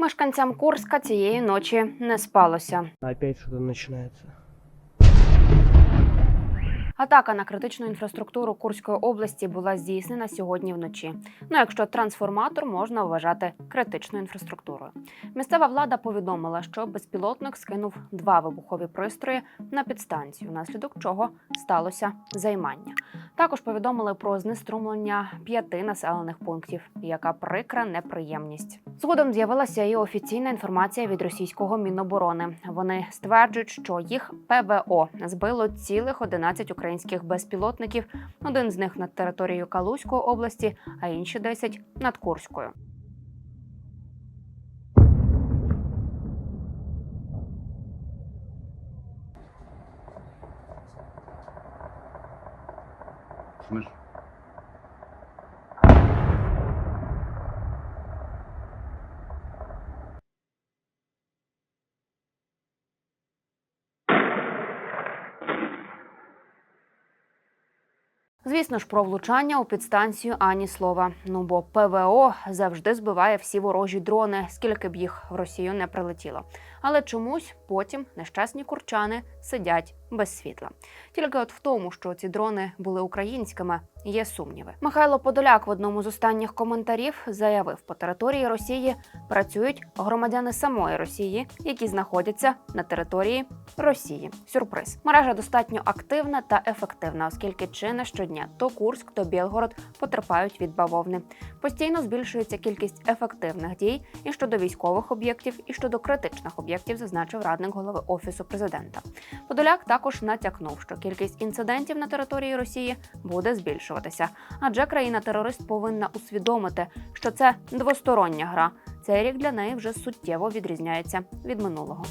Мешканцям Курська цієї ночі не спалося. Опять что-то начинается. Атака на критичну інфраструктуру Курської області була здійснена сьогодні вночі. Ну, якщо трансформатор можна вважати критичною інфраструктурою. Місцева влада повідомила, що безпілотник скинув два вибухові пристрої на підстанцію, внаслідок чого сталося займання. Також повідомили про знеструмлення п'яти населених пунктів, яка прикра неприємність. Згодом з'явилася і офіційна інформація від російського міноборони. Вони стверджують, що їх ПВО збило цілих 11 українських безпілотників. Один з них над територією Калузької області, а інші 10 – над Курською. Слышь? Звісно ж, про влучання у підстанцію ані слова. Ну бо ПВО завжди збиває всі ворожі дрони, скільки б їх в Росію не прилетіло. Але чомусь потім нещасні курчани сидять без світла. Тільки от в тому, що ці дрони були українськими, є сумніви. Михайло Подоляк в одному з останніх коментарів заявив, по території Росії працюють громадяни самої Росії, які знаходяться на території Росії. Сюрприз. Мережа достатньо активна та ефективна, оскільки чи не щодня то Курськ, то Білгород потерпають від бавовни. Постійно збільшується кількість ефективних дій і щодо військових об'єктів, і щодо критичних об'єктів, зазначив радник голови офісу президента. Подоляк також натякнув, що кількість інцидентів на території Росії буде збільшуватися, адже країна-терорист повинна усвідомити, що це двостороння гра. Цей рік для неї вже суттєво відрізняється від минулого.